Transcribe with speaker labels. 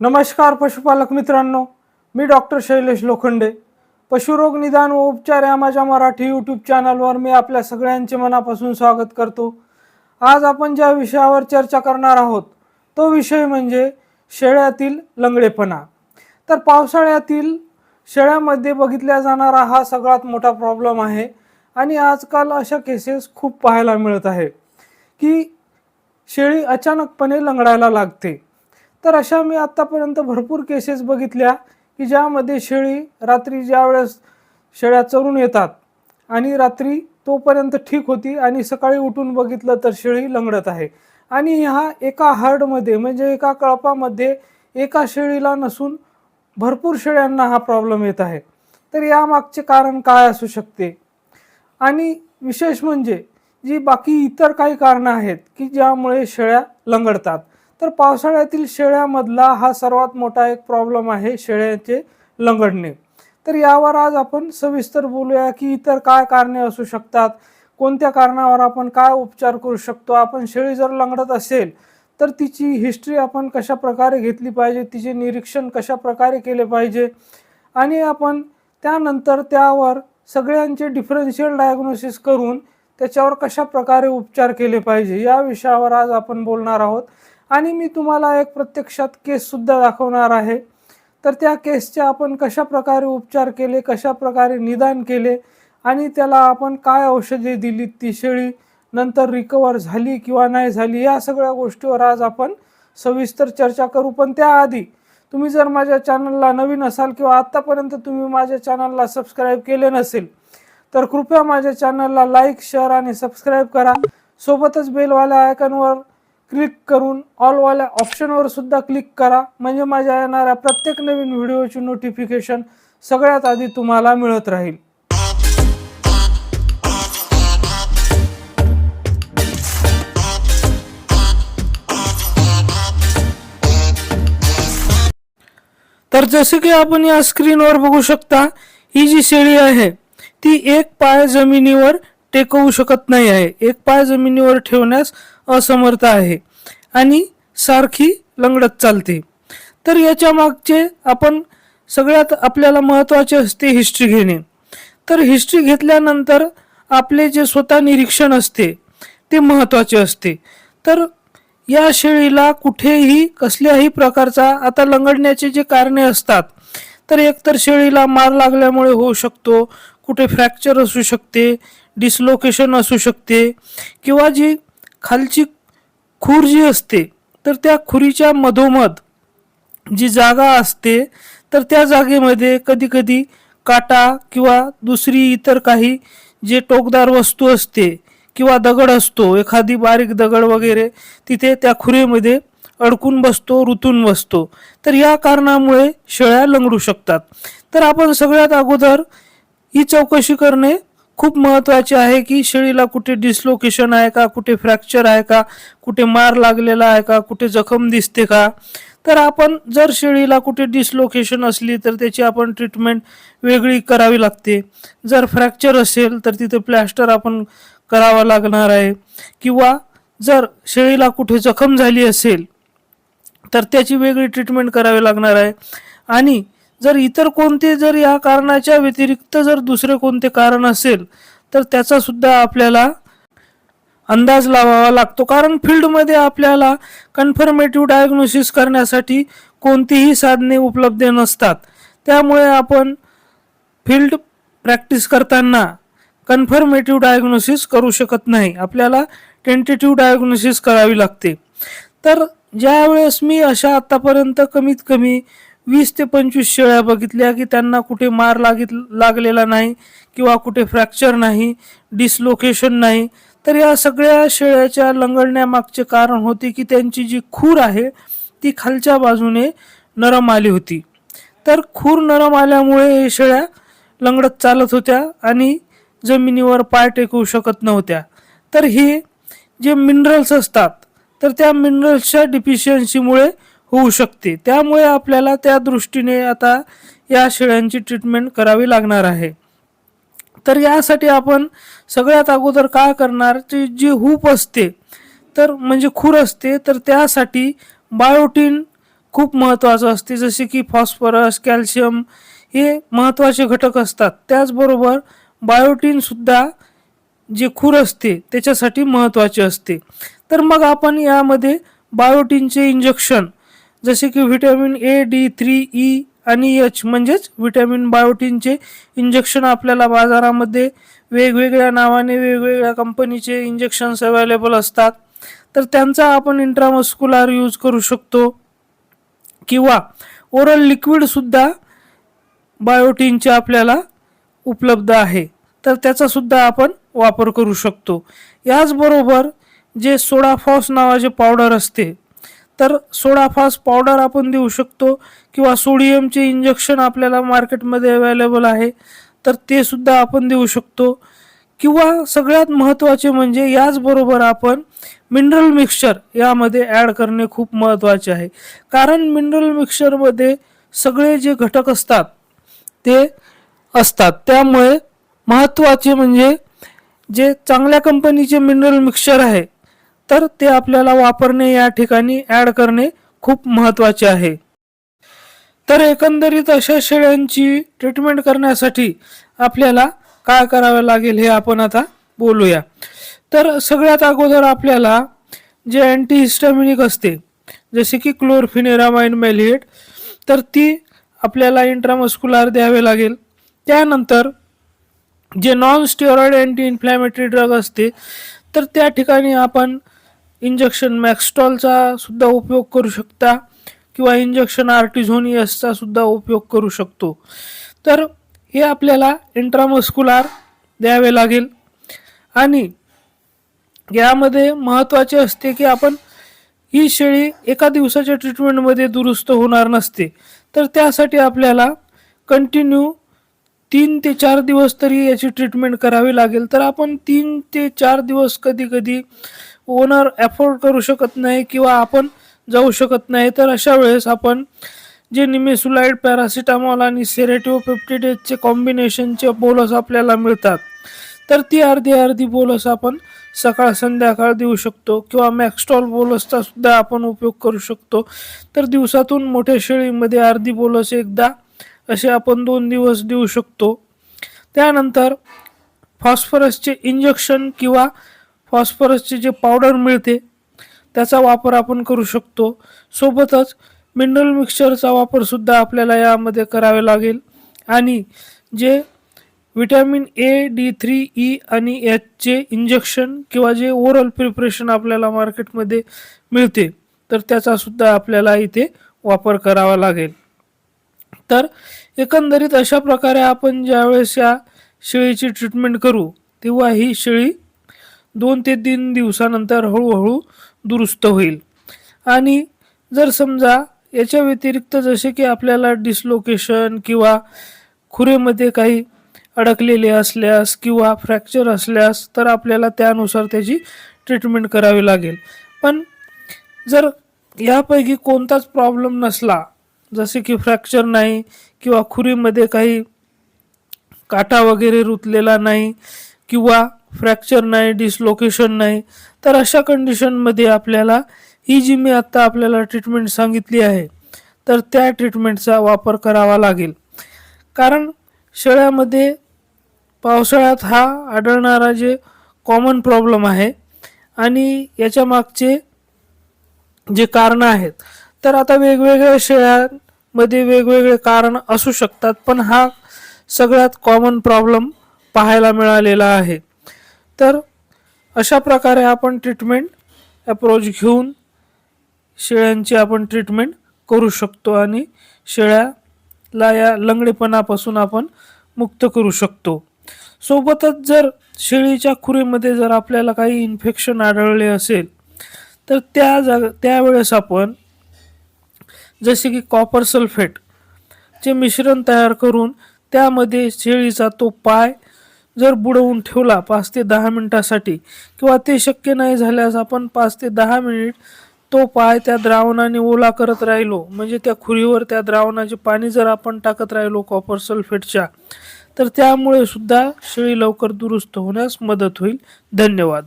Speaker 1: नमस्कार पशुपालक मित्रांनो मी डॉक्टर शैलेश लोखंडे. पशुरोग निदान व उपचार या माझ्या मराठी यूट्यूब चॅनलवर मी आपल्या सगळ्यांचे मनापासून स्वागत करतो. आज आपण ज्या विषयावर चर्चा करणार आहोत तो विषय म्हणजे शेळ्यातील लंगडेपणा. तर पावसाळ्यातील शेळ्यामध्ये बघितल्या जाणारा हा सगळ्यात मोठा प्रॉब्लेम आहे आणि आजकाल अशा केसेस खूप पाहायला मिळत आहे की शेळी अचानकपणे लंगडायला लागते. तर अशा मी आत्तापर्यंत भरपूर केसेस बघितल्या की ज्यामध्ये शेळी रात्री ज्या वेळेस शेळ्या चरून येतात आणि रात्री तोपर्यंत ठीक होती आणि सकाळी उठून बघितलं तर शेळी लंगडत आहे. आणि ह्या एका हर्डमध्ये म्हणजे एका कळपामध्ये एका शेळीला नसून भरपूर शेळ्यांना हा प्रॉब्लेम येत आहे. तर यामागचे कारण काय असू शकते? आणि विशेष म्हणजे जी बाकी इतर काही कारणं आहेत की ज्यामुळे शेळ्या लंगडतात. तर पावसाळ्यातील शेळ्यामधला हा सर्वात मोठा एक प्रॉब्लेम आहे शेळ्याचे लंगडणे. तर यावर आज आपण सविस्तर बोलूया की इतर काय कारणे असू शकतात कोणत्या कारणावर आपण काय उपचार करू शकतो आपण शेळी जर लंगडत असेल तर तिची हिस्ट्री आपण कशा प्रकारे घेतली पाहिजे तिचे निरीक्षण कशा प्रकारे केले पाहिजे आणि आपण त्यानंतर त्यावर सगळ्यांचे डिफरन्शियल डायग्नोसिस करून त्याच्यावर कशा प्रकारे उपचार केले पाहिजे या विषयावर आज आपण बोलणार आहोत. आणि मी तुम्हाला एक प्रत्यक्षात केससुद्धा दाखवणार आहे. तर त्या केसचे आपण कशा प्रकारे उपचार केले कशा प्रकारे निदान केले आणि त्याला आपण काय औषधे दिली ती शेळी नंतर रिकवर झाली किंवा नाही झाली या सगळ्या गोष्टीवर आज आपण सविस्तर चर्चा करू. पण त्याआधी तुम्ही जर माझ्या चॅनलला नवीन असाल किंवा आत्तापर्यंत तुम्ही माझ्या चॅनलला सबस्क्राईब केले नसेल तर कृपया माझ्या चॅनलला लाईक शेअर आणि सबस्क्राईब करा. सोबतच बेलवाल्या आयकनवर क्लिक करून ऑलवाल्या ऑप्शनवर सुद्धा क्लिक करा. म्हणजे माझ्या येणाऱ्या प्रत्येक नवीन व्हिडिओची नोटिफिकेशन सगळ्यात आधी तुम्हाला मिळत राहील. तर जसे की आपण या स्क्रीनवर बघू शकता ही जी शेळी आहे ती एक पाय जमिनीवर टेकवू शकत नाही आहे. एक पाय जमिनीवर ठेवण्यास असमर्थ आहे आणि सारखी लंगडत चालते. तर याच्या मागचे आपण सगळ्यात आपल्याला महत्त्वाचे असते हिस्ट्री घेणे. तर हिस्ट्री घेतल्यानंतर आपले जे स्वतः निरीक्षण असते ते महत्त्वाचे असते. तर या शेळीला कुठेही कसल्याही प्रकारचा आता लंगडण्याचे जे कारणे असतात तर एकतर शेळीला मार लागल्यामुळे होऊ शकतो कुठे फ्रॅक्चर असू शकते डिसलोकेशन असू शकते किंवा जी खालची खूर जी असते तर त्या खुरीच्या मधोमध जी जागा असते तर त्या जागेमध्ये कधीकधी काटा किंवा दुसरी इतर काही जे टोकदार वस्तू असते किंवा दगड असतो एखादी बारीक दगड वगैरे तिथे त्या खुरीमध्ये अडकून बसतो रुतून बसतो. तर या कारणामुळे शेळ्या लंगडू शकतात. तर आपण सगळ्यात अगोदर ही चौकशी करणे खूप महत्त्वाचे आहे की शेळीला कुठे डिसलोकेशन आहे का कुठे फ्रॅक्चर आहे का कुठे मार लागलेला आहे का कुठे जखम दिसते का? तर आपण जर शेळीला कुठे डिसलोकेशन असली तर त्याची आपण ट्रीटमेंट वेगळी करावी लागते. जर फ्रॅक्चर असेल तर तिथे प्लॅस्टर आपण करावा लागणार आहे. किंवा जर शेळीला कुठे जखम झाली असेल तर त्याची वेगळी ट्रीटमेंट करावी लागणार आहे. आणि जर इतर कोणते जर या कारणाच्या व्यतिरिक्त जर दुसरे कोणते कारण असेल तर त्याचा सुद्धा आपल्याला अंदाज लावावा लागतो. कारण फील्डमध्ये आपल्याला कन्फर्मेटिव्ह डायग्नोसिस करण्यासाठी कोणतीही साधने उपलब्ध नसतात. त्यामुळे आपण फील्ड प्रॅक्टिस करताना कन्फर्मेटिव्ह डायग्नोसिस करू शकत नाही. आपल्याला टेंटेटिव्ह डायग्नोसिस करावी लागते. तर ज्यावेळेस मी अशा आत्तापर्यंत कमीत कमी वीस ते पंचवीस शेळ्या बघितल्या की त्यांना कुठे मार लागित लागलेला नाही किंवा कुठे फ्रॅक्चर नाही डिसलोकेशन नाही. तर या सगळ्या शेळ्याच्या लंगडण्यामागचे कारण होते की त्यांची जी खूर आहे ती खालच्या बाजूने नरम आली होती. तर खूर नरम आल्यामुळे हे शेळ्या लंगडत चालत होत्या आणि जमिनीवर पाय टेकवू शकत नव्हत्या. तर हे जे मिनरल्स असतात तर त्या मिनरल्सच्या डिफिशियन्सीमुळे होऊ शकते. त्यामुळे आपल्याला त्या दृष्टीने आता या शेळ्यांची ट्रीटमेंट करावी लागणार आहे. तर यासाठी आपण सगळ्यात अगोदर काय करणार? ते जी हूप असते तर म्हणजे खूर असते तर त्यासाठी बायोटीन खूप महत्त्वाचं असते. जसे की फॉस्फरस कॅल्शियम हे महत्त्वाचे घटक असतात. त्याचबरोबर बायोटीनसुद्धा जे खूर असते त्याच्यासाठी महत्त्वाचे असते. तर मग आपण यामध्ये बायोटीनचे इंजेक्शन जसे की vitamin A D three E आणि एच म्हणजेच व्हिटॅमिन बायोटीनचे इंजेक्शन आपल्याला बाजारामध्ये वेगवेगळ्या नावाने वेगवेगळ्या कंपनीचे इंजेक्शन्स अवेलेबल असतात. तर त्यांचा आपण इंट्रामस्क्युलर यूज करू शकतो. किंवा ओरल लिक्विडसुद्धा बायोटीनचे आपल्याला उपलब्ध आहे. तर त्याचासुद्धा आपण वापर करू शकतो. याचबरोबर जे सोडाफॉस नावाचे पावडर असते तर सोडाफास पावडर आपण देऊ शकतो किंवा सोडियमचे इंजेक्शन आपल्याला मार्केटमध्ये अवेलेबल आहे. तर ते सुद्धा आपण देऊ शकतो. किंवा सगळ्यात महत्त्वाचे म्हणजे याचबरोबर आपण मिनरल मिक्सचर यामध्ये ॲड करणे खूप महत्त्वाचे आहे. कारण मिनरल मिक्सचरमध्ये सगळे जे घटक असतात ते असतात. त्यामुळे महत्त्वाचे म्हणजे जे चांगल्या कंपनीचे मिनरल मिक्सचर आहे तर ते आपल्याला वापरणे या ठिकाणी ॲड करणे खूप महत्त्वाचे आहे. तर एकंदरीत अशा शेळ्यांची ट्रीटमेंट करण्यासाठी आपल्याला काय करावे लागेल हे आपण आता बोलूया. तर सगळ्यात अगोदर आपल्याला जे अँटीहिस्टॅमिनिक असते जसे की क्लोरफिनेरामाइन मेलिएट तर ती आपल्याला इंट्रामस्क्युलर द्यावे लागेल. त्यानंतर जे non steroid anti inflammatory drug असते तर त्या ठिकाणी आपण इंजेक्शन मॅक्स्टॉलचा सुद्धा उपयोग करू शकता किंवा इंजेक्शन आर्टिझोनियसचा सुद्धा उपयोग करू शकतो. तर हे आपल्याला इंट्रामस्कुलार द्यावे लागेल. आणि यामध्ये महत्त्वाचे असते की आपण ही शेळी एका दिवसाच्या ट्रीटमेंटमध्ये दुरुस्त होणार नसते. तर त्यासाठी आपल्याला कंटिन्यू तीन ते चार दिवस तरी याची ट्रीटमेंट करावी लागेल. तर आपण तीन ते चार दिवस कधी कधी ओनर अफोर्ड करू शकत नाही किंवा आपण जाऊ शकत नाही तर अशा वेळेस आपण जे निमेसुलाइड पॅरासिटामॉल आणि सेरेटिओपेप्टिडेजचे कॉम्बिनेशनचे बोलस आपल्याला मिळतात तर ती अर्धी अर्धी बोलस आपण सकाळ संध्याकाळ देऊ शकतो किंवा मॅक्स्टॉल बोलसचा सुद्धा आपण उपयोग करू शकतो. तर दिवसातून मोठ्या शेळीमध्ये अर्धी बोलस एकदा असे आपण दोन दिवस देऊ शकतो. त्यानंतर फॉस्फरसचे इंजेक्शन किंवा फॉस्फरसचे जे पावडर मिळते त्याचा वापर आपण करू शकतो. सोबतच मिनरल मिक्सचरचा वापरसुद्धा आपल्याला यामध्ये करावे लागेल. आणि जे vitamin A D three E आणि एचचे इंजेक्शन किंवा जे ओरल प्रिपरेशन आपल्याला मार्केटमध्ये मिळते तर त्याचासुद्धा आपल्याला इथे वापर करावा लागेल. तर एकंदरीत अशा प्रकारे आपण ज्यावेळेस या शेळीची ट्रीटमेंट करू तेव्हा ही शेळी दोन ते तीन दिवसानंतर हळूहळू दुरुस्त होईल. आणि जर समजा याच्या व्यतिरिक्त जसे की आपल्याला डिसलोकेशन किंवा खुरेमध्ये काही अडकलेले असल्यास किंवा फ्रॅक्चर असल्यास तर आपल्याला त्यानुसार त्याची ट्रीटमेंट करावी लागेल. पण जर यापैकी कोणताच प्रॉब्लेम नसला जसे की फ्रॅक्चर नाही किंवा खुरीमध्ये काही काटा वगैरे रुतलेला नाही किंवा फ्रॅक्चर नाही डिसलोकेशन नाही तर अशा कंडिशनमध्ये आपल्याला ही जी मी आत्ता आपल्याला ट्रीटमेंट सांगितली आहे तर त्या ट्रीटमेंटचा वापर करावा लागेल. कारण शेळ्यामध्ये पावसाळ्यात हा आढळणारा जे कॉमन प्रॉब्लेम आहे आणि याच्या मागचे जे कारणं आहेत तर आता वेगवेगळ्या शेळ्यांमध्ये वेगवेगळे कारण असू शकतात पण हा सगळ्यात कॉमन प्रॉब्लेम पाहायला मिळालेला आहे. तर अशा प्रकारे आपण ट्रीटमेंट अप्रोच घेऊन शेळ्यांची आपण ट्रीटमेंट करू शकतो आणि शेळ्याला या लंगडेपणापासून आपण मुक्त करू शकतो. सोबतच जर शेळीच्या खुरीमध्ये जर आपल्याला काही इन्फेक्शन आढळले असेल तर त्या जाग त्यावेळेस आपण जसे की कॉपर सल्फेट चे मिश्रण तयार करून त्यामध्ये शेळीचा तो पाय जर बुडवून ठेवला पाच ते दहा मिनिटासाठी किंवा ते शक्य नाही झाल्यास आपण पाच ते दहा मिनिट तो पाय त्या द्रावणाने ओला करत राहिलो. म्हणजे त्या खुरीवर त्या द्रावणाचे पाणी जर आपण टाकत राहिलो कॉपर सल्फेटच्या तर त्यामुळे सुद्धा शेळी लवकर दुरुस्त होण्यास मदत होईल. धन्यवाद.